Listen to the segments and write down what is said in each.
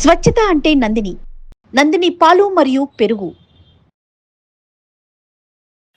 స్వచ్ఛత అంటే నందిని. నందిని పాలు మరియు పెరుగు.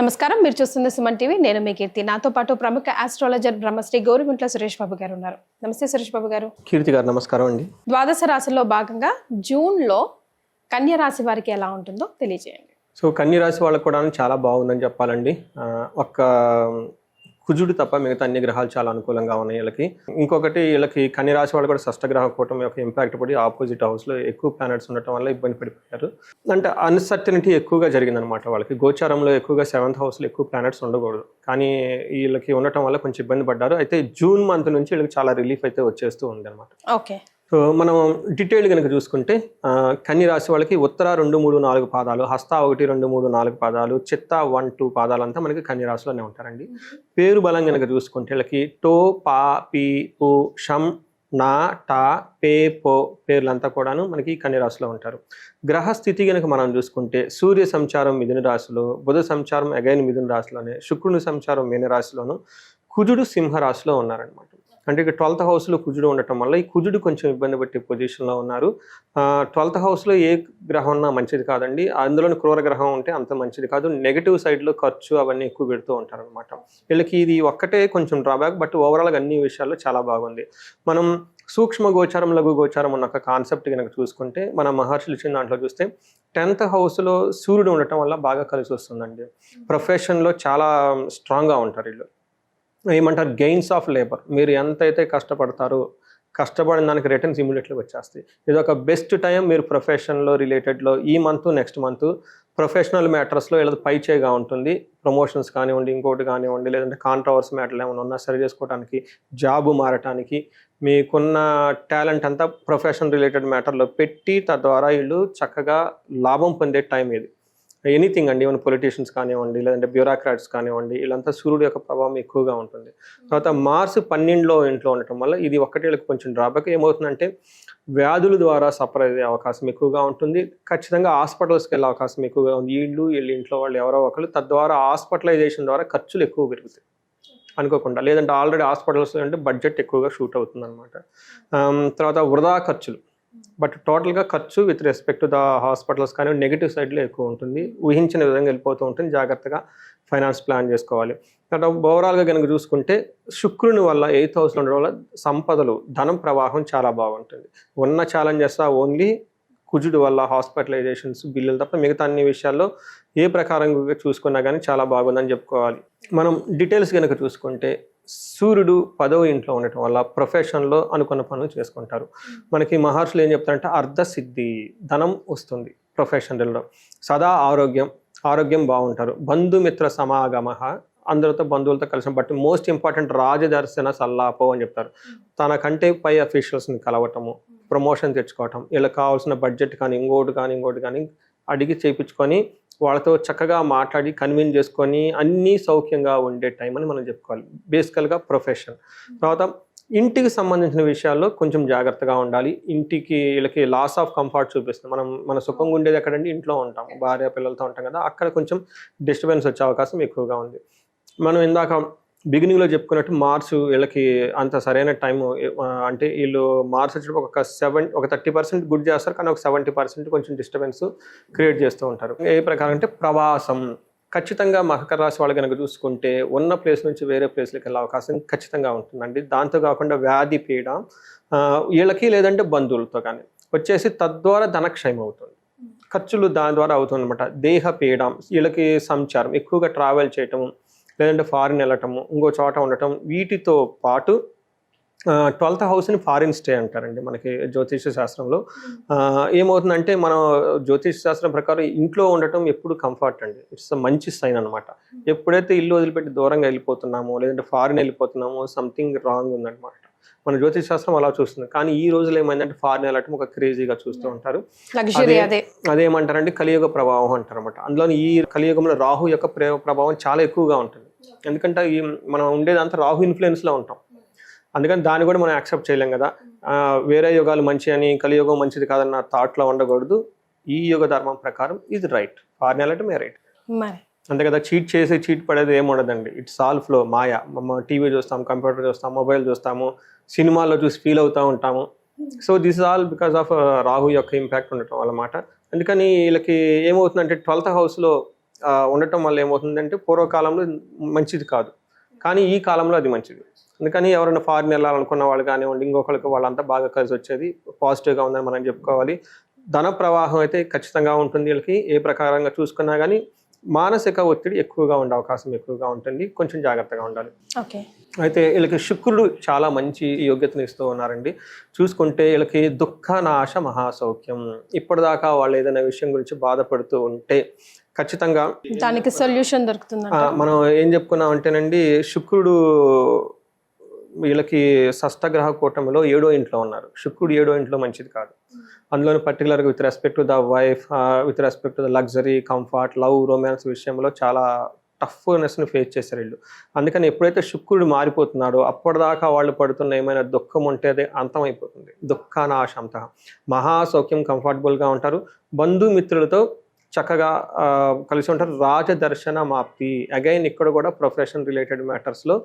నమస్కారం. మీరు చూస్తుంది సుమన్ టీవీ. నేను మీ కీర్తి. నాతో పాటు ప్రముఖ ఆస్ట్రాలజర్ బ్రహ్మశ్రీ గౌరిగుంట్ల సురేష్ బాబు గారు ఉన్నారు. నమస్తే సురేష్ బాబు గారు. కీర్తి గారు నమస్కారం అండి. ద్వాదశ రాశిలో భాగంగా జూన్లో కన్య రాశి వారికి ఎలా ఉంటుందో తెలియజేయండి. సో కన్య రాశి వాళ్ళకు కూడా చాలా బాగుందని చెప్పాలండి. ఒక్క కుజుడు తప్ప మిగతా అన్ని గ్రహాలు చాలా అనుకూలంగా ఉన్నాయి వీళ్ళకి. ఇంకొకటి వీళ్ళకి కన్య రాశి వాళ్ళు కూడా షష్టగ్రహ కూటమి యొక్క ఇంపాక్ట్ పడి ఆపోజిట్ హౌస్లో ఎక్కువ ప్లానెట్స్ ఉండటం వల్ల ఇబ్బంది పడిపోయారు. అంటే అన్సర్టనిటీ ఎక్కువగా జరిగిందనమాట వాళ్ళకి. గోచారంలో ఎక్కువగా సెవెంత్ హౌస్లో ఎక్కువ ప్లానెట్స్ ఉండకూడదు. కానీ వీళ్ళకి ఉండటం వల్ల కొంచెం ఇబ్బంది పడ్డారు. అయితే జూన్ మంత్ నుంచి వీళ్ళకి చాలా రిలీఫ్ అయితే వచ్చేస్తూ ఉంది అనమాట ఓకే సో మనం డీటెయిల్ కనుక చూసుకుంటే ఆ, కన్య రాశి వాళ్ళకి ఉత్తర రెండు మూడు నాలుగు పాదాలు హస్త ఒకటి రెండు మూడు నాలుగు పాదాలు చిత్త వన్ టూ పాదాలు అంతా మనకి కన్య రాశిలోనే ఉంటారండి. పేరు బలం కనుక చూసుకుంటే వీళ్ళకి టో పా పి పు షం నా టా పే పో పేర్లంతా కూడాను మనకి కన్య రాశిలో ఉంటారు. గ్రహ స్థితి కనుక మనం చూసుకుంటే సూర్య సంచారం మిథున రాశిలో బుధ సంచారం అగైన్ మిథున రాశిలోనే శుక్రుని సంచారం మీన రాశిలోను కుజుడు సింహ రాశిలో ఉన్నారనమాట అంటే ఇక ట్వెల్త్ హౌస్లో కుజుడు ఉండటం వల్ల ఈ కుజుడు కొంచెం ఇబ్బంది పెట్టే పొజిషన్లో ఉన్నారు. ట్వెల్త్ హౌస్లో ఏ గ్రహం ఉన్నా మంచిది కాదండి. అందులోని క్రూర గ్రహం ఉంటే అంత మంచిది కాదు. నెగిటివ్ సైడ్లో ఖర్చు అవన్నీ ఎక్కువ పెడుతూ ఉంటారు అనమాట వీళ్ళకి ఇది ఒక్కటే కొంచెం డ్రాబ్యాక్ బట్ ఓవరాల్గా అన్ని విషయాల్లో చాలా బాగుంది. మనం సూక్ష్మ గోచారం లఘు గోచారం ఉన్న ఒక కాన్సెప్ట్ కనుక చూసుకుంటే మన మహర్షులు ఇచ్చిన దాంట్లో చూస్తే టెన్త్ హౌస్లో సూర్యుడు ఉండటం వల్ల బాగా కలిసి వస్తుందండి. ప్రొఫెషన్లో చాలా స్ట్రాంగ్గా ఉంటారు వీళ్ళు. ఏమంటారు? గెయిన్స్ ఆఫ్ లేబర్ మీరు ఎంతైతే కష్టపడతారో కష్టపడిన దానికి రిటర్న్స్ ఇమీడియట్లీ వచ్చేస్తాయి. ఇది ఒక బెస్ట్ టైం మీరు ప్రొఫెషన్లో రిలేటెడ్లో ఈ మంత్ నెక్స్ట్ మంత్ ప్రొఫెషనల్ మ్యాటర్స్లో ఇలా పై చేయగా ఉంటుంది. ప్రమోషన్స్ కానివ్వండి ఇంకోటి కానివ్వండి లేదంటే కాంట్రవర్స్ మ్యాటర్లు ఏమైనా ఉన్నా సరి చేసుకోవడానికి జాబ్ మారటానికి మీకున్న టాలెంట్ అంతా ప్రొఫెషన్ రిలేటెడ్ మ్యాటర్లో పెట్టి తద్వారా వీళ్ళు చక్కగా లాభం పొందే టైం ఇది. ఎనీథింగ్ అండి ఈవెన్ పొలిటీషియన్స్ కానివ్వండి లేదంటే బ్యూరోక్రాట్స్ కానివ్వండి వీళ్ళంతా సూర్యుడు యొక్క ప్రభావం ఎక్కువగా ఉంటుంది. తర్వాత మార్స్ పన్నెండులో ఇంట్లో ఉండటం వల్ల ఇది ఒక్కటి వీళ్ళకి కొంచెం డ్రాబ్యాక్. ఏమవుతుందంటే వ్యాధుల ద్వారా సఫర్ అయ్యే అవకాశం ఎక్కువగా ఉంటుంది. ఖచ్చితంగా హాస్పిటల్స్కి వెళ్ళే అవకాశం ఎక్కువగా ఉంది. వీళ్ళు వీళ్ళ ఇంట్లో వాళ్ళు ఎవరో ఒకరు తద్వారా హాస్పిటలైజేషన్ ద్వారా ఖర్చులు ఎక్కువ పెరుగుతాయి. అనుకోకుండా. లేదంటే ఆల్రెడీ హాస్పిటల్స్ అంటే బడ్జెట్ ఎక్కువగా షూట్ అవుతుంది అనమాట తర్వాత వృధా ఖర్చులు. బట్ టోటల్గా ఖర్చు with respect to the hospitals కానీ నెగిటివ్ సైడ్లో ఎక్కువ ఉంటుంది. ఊహించిన విధంగా వెళ్ళిపోతూ ఉంటుంది. జాగ్రత్తగా ఫైనాన్స్ ప్లాన్ చేసుకోవాలి. అంటే ఓవరాల్గా కనుక చూసుకుంటే శుక్రుని వల్ల ఎయిత్ హౌస్లో ఉండడం వల్ల సంపదలు ధనం ప్రవాహం చాలా బాగుంటుంది. ఉన్న ఛాలెంజెస్ ఓన్లీ కుజుడు వల్ల హాస్పిటలైజేషన్స్ బిల్లులు తప్ప మిగతా అన్ని విషయాల్లో ఏ ప్రకారంగా చూసుకున్నా కానీ చాలా బాగుందని చెప్పుకోవాలి. మనం డీటెయిల్స్ కనుక చూసుకుంటే సూర్యుడు పదవ ఇంట్లో ఉండటం వల్ల ప్రొఫెషన్లో అనుకున్న పనులు చేసుకుంటారు. మనకి మహర్షులు ఏం చెప్తారంటే అర్ధసిద్ధి ధనం వస్తుంది ప్రొఫెషనల్లో సదా ఆరోగ్యం ఆరోగ్యం బాగుంటారు. బంధుమిత్ర సమాగమ అందరితో బంధువులతో కలిసి బట్ మోస్ట్ ఇంపార్టెంట్ రాజదర్శన సల్లాపో అని చెప్తారు. తనకంటే పై అఫీషియల్స్ని కలవటము ప్రమోషన్ తెచ్చుకోవటం వీళ్ళకి కావాల్సిన బడ్జెట్ కానీ ఇంకోటి కానీ ఇంకోటి కానీ అడిగి చేయించుకొని వాళ్ళతో చక్కగా మాట్లాడి కన్విన్స్ చేసుకొని అన్నీ సౌఖ్యంగా ఉండే టైం అని మనం చెప్పుకోవాలి. బేసికల్గా ప్రొఫెషన్ తర్వాత ఇంటికి సంబంధించిన విషయాల్లో కొంచెం జాగ్రత్తగా ఉండాలి. ఇంటికి వీళ్ళకి లాస్ ఆఫ్ కంఫర్ట్ చూపిస్తుంది. మనం మన సుఖంగా ఉండేది ఎక్కడంటే ఇంట్లో ఉంటాం. భార్య పిల్లలతో ఉంటాం కదా. అక్కడ కొంచెం డిస్టర్బెన్స్ వచ్చే అవకాశం ఎక్కువగా ఉంది. మనం ఇందాక బిగినింగ్లో చెప్పుకున్నట్టు మార్చ్ వీళ్ళకి అంత సరైన టైం అంటే వీళ్ళు మార్చ్ వచ్చి ఒక సెవెన్ ఒక థర్టీ పర్సెంట్ గుడ్ చేస్తారు. కానీ ఒక సెవెంటీ పర్సెంట్ కొంచెం డిస్టర్బెన్స్ క్రియేట్ చేస్తూ ఉంటారు. ఏ ప్రకారం అంటే ప్రవాసం. ఖచ్చితంగా మకర రాశి వాళ్ళు కనుక చూసుకుంటే ఉన్న ప్లేస్ నుంచి వేరే ప్లేస్లకి వెళ్ళే అవకాశం ఖచ్చితంగా ఉంటుందండి. దాంతో కాకుండా వ్యాధి పీడ వీళ్ళకి లేదంటే బంధువులతో కానీ వచ్చేసి తద్వారా ధనక్షయం అవుతుంది. ఖర్చులు దాని ద్వారా అవుతుందన్నమాట. దేహ పీడ వీళ్ళకి సంచారం ఎక్కువగా ట్రావెల్ చేయటం లేదంటే ఫారిన్ వెళ్ళటము ఇంకో చోట ఉండటం వీటితో పాటు ట్వెల్త్ హౌస్ని ఫారిన్ స్టే అంటారండి మనకి జ్యోతిష శాస్త్రంలో. ఏమవుతుందంటే మనం జ్యోతిష శాస్త్రం ప్రకారం ఇంట్లో ఉండటం ఎప్పుడు కంఫర్ట్ అండి. ఇట్స్ మంచి సైన్ అనమాట ఎప్పుడైతే ఇల్లు వదిలిపెట్టి దూరంగా వెళ్ళిపోతున్నామో లేదంటే ఫారిన్ వెళ్ళిపోతున్నామో సంథింగ్ రాంగ్ ఉందన్నమాట. మన జ్యోతిష శాస్త్రం అలా చూస్తుంది. కానీ ఈ రోజులు ఏమైందంటే ఫారిన్ వెళ్ళటం ఒక క్రేజీగా చూస్తూ ఉంటారు. అదేమంటారంటే కలియుగ ప్రభావం అంటారు అనమాట అందులో ఈ కలియుగంలో రాహు యొక్క ప్రే- ప్రభావం చాలా ఎక్కువగా ఉంటుంది. ఎందుకంటే ఈ మనం ఉండేదంతా రాహు ఇన్ఫ్లుయెన్స్లో ఉంటాం. అందుకని దాన్ని కూడా మనం యాక్సెప్ట్ చేయలేం కదా. వేరే యుగాలు మంచి అని కలియుగం మంచిది కాదన్న థాట్లో ఉండకూడదు. ఈ యుగ ధర్మం ప్రకారం ఇది రైట్ ఫారిన్ వెళ్ళటం ఏ రైట్ అంతే కదా చీట్ చేసి చీట్ పడేది ఏమి ఉండదండి. ఇట్స్ ఆల్ ఫ్లో మాయా. టీవీ చూస్తాం కంప్యూటర్ చూస్తాం మొబైల్ చూస్తాము సినిమాల్లో చూసి ఫీల్ అవుతూ ఉంటాము. So this all because of Rahu యొక్క ఇంపాక్ట్ ఉండటం అన్నమాట అందుకని వీళ్ళకి ఏమవుతుందంటే ట్వెల్త్ హౌస్లో ఉండటం వల్ల ఏమవుతుందంటే పూర్వకాలంలో మంచిది కాదు. కానీ ఈ కాలంలో అది మంచిది. అందుకని ఎవరైనా ఫారిన్ వెళ్ళాలనుకున్న వాళ్ళు కానివ్వండి ఇంకొకరికి వాళ్ళంతా బాగా కలిసి వచ్చేది పాజిటివ్గా ఉందని మనం చెప్పుకోవాలి. ధన ప్రవాహం అయితే ఖచ్చితంగా ఉంటుంది. వీళ్ళకి ఏ ప్రకారంగా చూసుకున్నా కానీ మానసిక ఒత్తిడి ఎక్కువగా ఉండే అవకాశం ఎక్కువగా ఉంటుంది. కొంచెం జాగ్రత్తగా ఉండాలి. ఓకే. అయితే వీళ్ళకి శుక్రుడు చాలా మంచి యోగ్యతను ఇస్తూ ఉన్నారండి. చూసుకుంటే వీళ్ళకి దుఃఖ నాశ మహాసౌఖ్యం. ఇప్పటిదాకా వాళ్ళు ఏదైనా విషయం గురించి బాధపడుతూ ఉంటే ఖచ్చితంగా. దానికి సొల్యూషన్ దొరుకుతుందంట. ఆ, మనం ఏం చెప్పుకున్నాం అంటేనండి శుక్రుడు వీళ్ళకి షష్టగ్రహ కూటమిలో ఏడో ఇంట్లో ఉన్నారు. శుక్రుడు ఏడో ఇంట్లో మంచిది కాదు. అందులోని పర్టికులర్గా with respect to the wife with respect to the luxury comfort love romance విషయంలో చాలా టఫ్నెస్ని ఫేస్ చేశారు వీళ్ళు. అందుకని ఎప్పుడైతే శుక్రుడు మారిపోతున్నాడో అప్పటిదాకా వాళ్ళు పడుతున్న ఏమైనా దుఃఖం ఉంటే అది అంతమైపోతుంది. దుఃఖానాశంత. మహాసౌఖ్యం కంఫర్టబుల్గా ఉంటారు. బంధుమిత్రులతో చక్కగా కలిసి ఉంటారు రాజదర్శన మాప్తి అగైన్ ఇక్కడ కూడా ప్రొఫెషన్ రిలేటెడ్ మ్యాటర్స్లో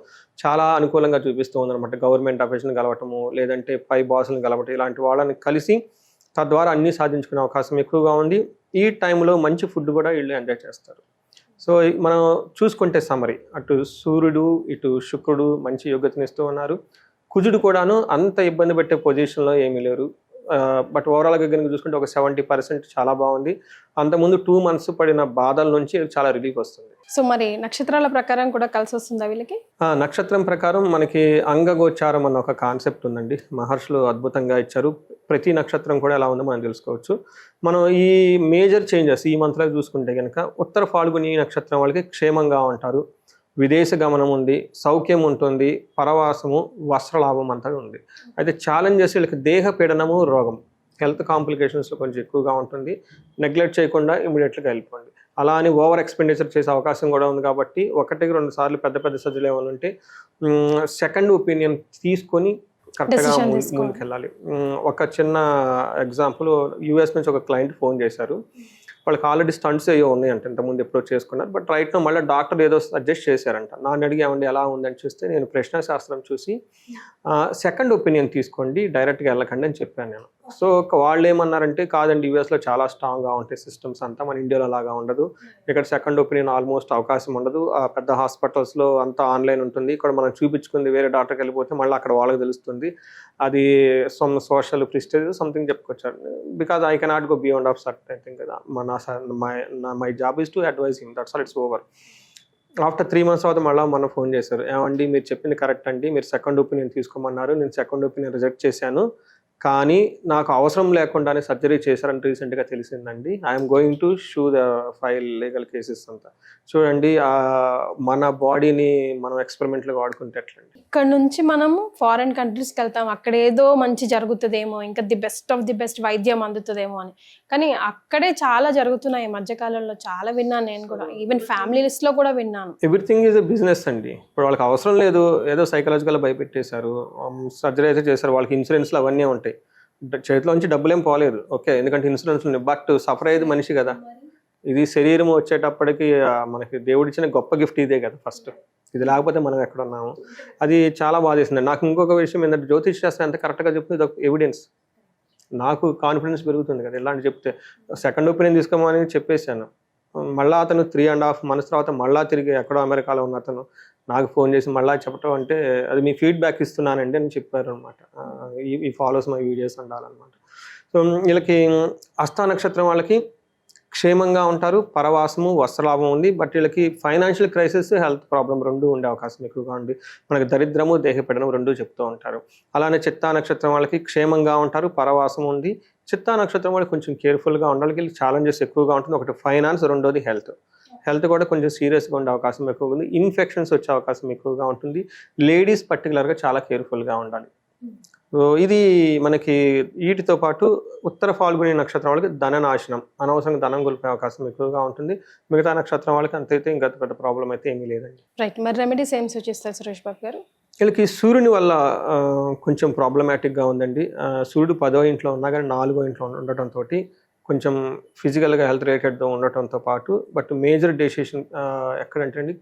చాలా అనుకూలంగా చూపిస్తూ ఉందన్నమాట. గవర్నమెంట్ ఆఫీస్ని కలవటము లేదంటే పై బాసులను కలవటం ఇలాంటి వాళ్ళని కలిసి తద్వారా అన్నీ సాధించుకునే అవకాశం ఎక్కువగా ఉంది. ఈ టైంలో మంచి ఫుడ్ కూడా వీళ్ళు ఎంజాయ్ చేస్తారు. సో మనం చూసుకుంటే సమరి అటు సూర్యుడు ఇటు శుక్రుడు మంచి యోగ్యతనిస్తూ ఉన్నారు. కుజుడు కూడాను అంత ఇబ్బంది పెట్టే పొజిషన్లో ఏమీ లేరు. బట్ ఓవరాల్గా కనుక చూసుకుంటే ఒక సెవెంటీ పర్సెంట్ చాలా బాగుంది. అంతకుముందు టూ మంత్స్ పడిన బాధల నుంచి చాలా రిలీఫ్ వస్తుంది. సో మరి నక్షత్రాల ప్రకారం కూడా కలిసి వస్తుందా వీళ్ళకి? నక్షత్రం ప్రకారం మనకి అంగగోచారం అన్న ఒక కాన్సెప్ట్ ఉందండి. మహర్షులు అద్భుతంగా ఇచ్చారు. ప్రతి నక్షత్రం కూడా ఎలా ఉందో మనం తెలుసుకోవచ్చు. మనం ఈ మేజర్ చేంజెస్ ఈ మంత్లో చూసుకుంటే కనుక ఉత్తర ఫాల్గుని నక్షత్రం వాళ్ళకి క్షేమంగా ఉంటారు. విదేశ గమనం ఉంది సౌఖ్యం ఉంటుంది పరవాసము వస్త్రలాభం అంతా ఉంది. అయితే ఛాలెంజెస్ వీళ్ళకి దేహ పీడనము రోగం. హెల్త్ కాంప్లికేషన్స్ కొంచెం ఎక్కువగా ఉంటుంది. నెగ్లెక్ట్ చేయకుండా ఇమీడియట్గా వెళ్ళిపోండి. అలా అని ఓవర్ ఎక్స్పెండిచర్ చేసే అవకాశం కూడా ఉంది కాబట్టి ఒకటికి రెండు సార్లు పెద్ద పెద్ద సర్జరీలు ఏమైనా ఉంటే సెకండ్ ఒపీనియన్ తీసుకొని కరెక్ట్గా. ముందుకు వెళ్ళాలి ఒక చిన్న ఎగ్జాంపుల్ యూఎస్ నుంచి ఒక క్లయింట్ ఫోన్ చేశారు. వాళ్ళకి ఆల్రెడీ స్టంట్స్ అయ్యో ఉన్నాయంట ఇంతకుముందు ఎప్పుడో చేసుకున్నారు. బట్ రైట్ నో మళ్ళీ డాక్టర్ ఏదో సజెస్ట్ చేశారంట. నాన్న అడిగామండి ఎలా ఉందని చూస్తే నేను ప్రశ్న శాస్త్రం చూసి సెకండ్ ఒపీనియన్ తీసుకోండి డైరెక్ట్గా వెళ్ళకండి అని చెప్పాను నేను. సో వాళ్ళు ఏమన్నారంటే కాదండి యూఎస్లో చాలా స్ట్రాంగ్గా ఉంటాయి సిస్టమ్స్ అంతా మన ఇండియాలో అలాగా ఉండదు. ఇక్కడ సెకండ్ ఒపీనియన్ ఆల్మోస్ట్ అవకాశం ఉండదు. ఆ పెద్ద హాస్పిటల్స్లో అంతా ఆన్లైన్ ఉంటుంది. ఇక్కడ మనం చూపించుకుంది వేరే డాక్టర్కి వెళ్ళిపోతే మళ్ళీ అక్కడ వాళ్ళకి తెలుస్తుంది. అది సమ్ సోషల్ ప్రిస్టేజ్ సంథింగ్ చెప్పుకొచ్చారు. Because I cannot go beyond of sort I think కదా మన my my job is to advise him that's all it's over after three months తర్వాత మళ్ళీ మన ఫోన్ చేశారు. ఏమండి మీరు చెప్పింది కరెక్ట్ అండి. మీరు సెకండ్ ఒపీనియన్ తీసుకోమన్నారు. నేను సెకండ్ ఒపీనియన్ రిజెక్ట్ చేశాను. కానీ నాకు అవసరం లేకుండానే సర్జరీ చేశారని రీసెంట్గా తెలిసిందండి. I'm going to sue the file legal cases అంతా. చూడండి మన బాడీని మనం ఎక్స్పెరిమెంట్లో వాడుకుంటే ఎట్లండి? ఇక్కడ నుంచి మనము ఫారెన్ కంట్రీస్కి వెళ్తాం. అక్కడ ఏదో మంచి జరుగుతుందేమో ఇంకా the best of the best వైద్యం అందుతుందేమో అని. కానీ అక్కడే చాలా జరుగుతున్నాయి. ఈ మధ్యకాలంలో చాలా విన్నాను నేను కూడా. ఈవెన్ ఫ్యామిలీస్లో కూడా విన్నాను. ఎవ్రీథింగ్ ఈజ్ బిజినెస్ అండి. ఇప్పుడు వాళ్ళకి అవసరం లేదు. ఏదో సైకలాజికల్ భయపెట్టేశారు. సర్జరీ అయితే చేశారు. వాళ్ళకి ఇన్సూరెన్స్లు అవన్నీ ఉంటాయి. చేతిలోంచి డబ్బులు ఏం పోలేదు. ఓకే ఎందుకంటే ఇన్సూరెన్స్ ఉంది బట్ సఫర్ అయ్యేది మనిషి కదా. ఇది శరీరం వచ్చేటప్పటికి మనకి దేవుడిచ్చిన గొప్ప గిఫ్ట్ ఇదే కదా ఫస్ట్ ఇది లేకపోతే మనం ఎక్కడ ఉన్నాము? అది చాలా బాధేసింది నాకు ఇంకొక విషయం ఏంటంటే జ్యోతిష్ శాస్త్రం ఎంత కరెక్ట్గా చెప్తుంది ఇది ఒక ఎవిడెన్స్ నాకు కాన్ఫిడెన్స్ పెరుగుతుంది కదా ఇలాంటి చెప్తే. సెకండ్ ఒపీనియన్ తీసుకోమని చెప్పేశాను. మళ్ళీ అతను త్రీ అండ్ హాఫ్ మంత్స్ తర్వాత మళ్ళీ తిరిగి ఎక్కడో అమెరికాలో ఉన్న అతను నాకు ఫోన్ చేసి మళ్ళీ చెప్పడం అంటే అది మీ ఫీడ్బ్యాక్ ఇస్తున్నానండి అని చెప్పారు అనమాట ఈ ఫాలోస్ మై వీడియోస్ ఉండాలన్నమాట సో వీళ్ళకి అష్టా నక్షత్రం వాళ్ళకి క్షేమంగా ఉంటారు పరవాసము వస్త్రలాభం ఉంది బట్ వీళ్ళకి ఫైనాన్షియల్ క్రైసిస్ హెల్త్ ప్రాబ్లం రెండు ఉండే అవకాశం ఎక్కువగా ఉంది. మనకి దరిద్రము దేహపీడనం రెండు చెప్తూ ఉంటారు. అలానే చిత్తా నక్షత్రం వాళ్ళకి క్షేమంగా ఉంటారు పరవాసం ఉంది చిత్తా నక్షత్రం వాళ్ళకి కొంచెం కేర్ఫుల్గా ఉండాలి. ఛాలెంజెస్ ఎక్కువగా ఉంటుంది. ఒకటి ఫైనాన్స్ రెండోది హెల్త్ హెల్త్ కూడా కొంచెం సీరియస్గా ఉండే అవకాశం ఎక్కువగా ఉంది. ఇన్ఫెక్షన్స్ వచ్చే అవకాశం ఎక్కువగా ఉంటుంది. లేడీస్ పర్టికులర్గా చాలా కేర్ఫుల్గా ఉండాలి. సో ఇది మనకి వీటితో పాటు ఉత్తర ఫాల్గుని నక్షత్రం వాళ్ళకి ధన నాశనం అనవసరంగా ధనం కోల్పోయే అవకాశం ఎక్కువగా ఉంటుంది. మిగతా నక్షత్రం వాళ్ళకి అంతైతే ఇంకా పెద్ద ప్రాబ్లం అయితే ఏమీ లేదండి. రైట్ మరి రెమెడీస్ ఏం సూచిస్తారు సురేష్ బాబు గారు? వీళ్ళకి సూర్యుని వల్ల కొంచెం ప్రాబ్లమాటిక్గా ఉందండి. సూర్యుడు పదో ఇంట్లో ఉన్నా కానీ నాలుగో ఇంట్లో ఉండటంతో కొంచెం ఫిజికల్గా హెల్త్ రిలేటెడ్తో ఉండటంతో పాటు బట్ మేజర్ డెసిషన్ ఎక్కడంటే అండి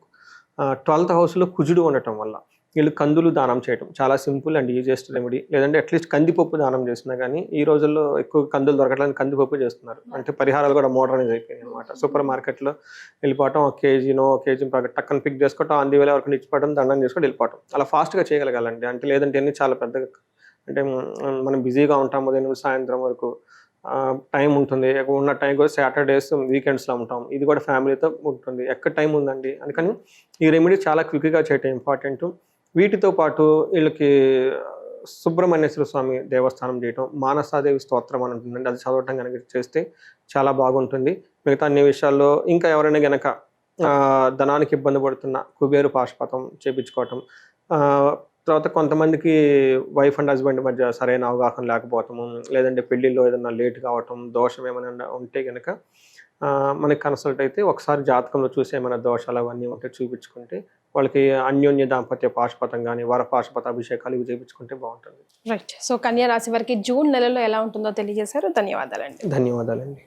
ట్వెల్త్ హౌస్లో కుజుడు ఉండటం వల్ల. వీళ్ళు కందులు దానం చేయటం. చాలా సింపుల్ అండ్ ఈజియెస్ట్ రెమెడీ. లేదంటే అట్లీస్ట్ కందిపప్పు దానం చేసినా కానీ ఈ రోజుల్లో ఎక్కువ కందులు దొరకడానికి కందిపప్పు చేస్తున్నారు. అంటే పరిహారాలు కూడా మోడర్నైజ్ అయిపోయాయి అనమాట సూపర్ మార్కెట్లో వెళ్ళిపోవటం ఒక కేజీనో ఒక కేజీ ప్యాకెట్ టక్కన పిక్ చేసుకోవటం అంది వేల వరకు ఇచ్చిపోవడం దండం చేసుకొని వెళ్ళిపోవటం. అలా ఫాస్ట్గా చేయగలగాలండి. అంటే లేదంటే అన్ని చాలా పెద్దగా అంటే మనం బిజీగా ఉంటాం ఉదయం సాయంత్రం వరకు. టైం ఉంటుంది. ఉన్న టైం కూడా సాటర్డేస్ వీకెండ్స్లో ఉంటాం. ఇది కూడా ఫ్యామిలీతో ఉంటుంది. ఎక్కడ టైం ఉందండి? అందుకని ఈ రెమెడీ చాలా క్విక్గా చేయటం ఇంపార్టెంట్. వీటితో పాటు వీళ్ళకి సుబ్రహ్మణ్యేశ్వర స్వామి దేవస్థానం చేయటం మానసాదేవి స్తోత్రం అని ఉంటుందండి. అది చదవటం కనుక చేస్తే చాలా బాగుంటుంది. మిగతా అన్ని విషయాల్లో ఇంకా ఎవరైనా గనక ధనానికి ఇబ్బంది పడుతున్న కుబేరు పాశుపతం చేపించుకోవటం తర్వాత కొంతమందికి వైఫ్ అండ్ హస్బెండ్ మధ్య సరైన అవగాహన లేకపోవటము లేదంటే పెళ్ళిలో ఏదైనా లేట్ కావటం దోషం ఏమైనా ఉంటే కనుక మనకి కన్సల్ట్ అయితే ఒకసారి జాతకంలో చూసి ఏమైనా దోషాలు అవన్నీ ఉంటే చూపించుకుంటే వాళ్ళకి అన్యోన్య దాంపత్య పాశుపతం కానీ వర పాశుపత అభిషేకాలు ఇవి చేయించుకుంటే బాగుంటుంది. రైట్ సో కన్యా రాశి వారికి జూన్ నెలలో ఎలా ఉంటుందో తెలియజేశారు. ధన్యవాదాలండి. ధన్యవాదాలండి.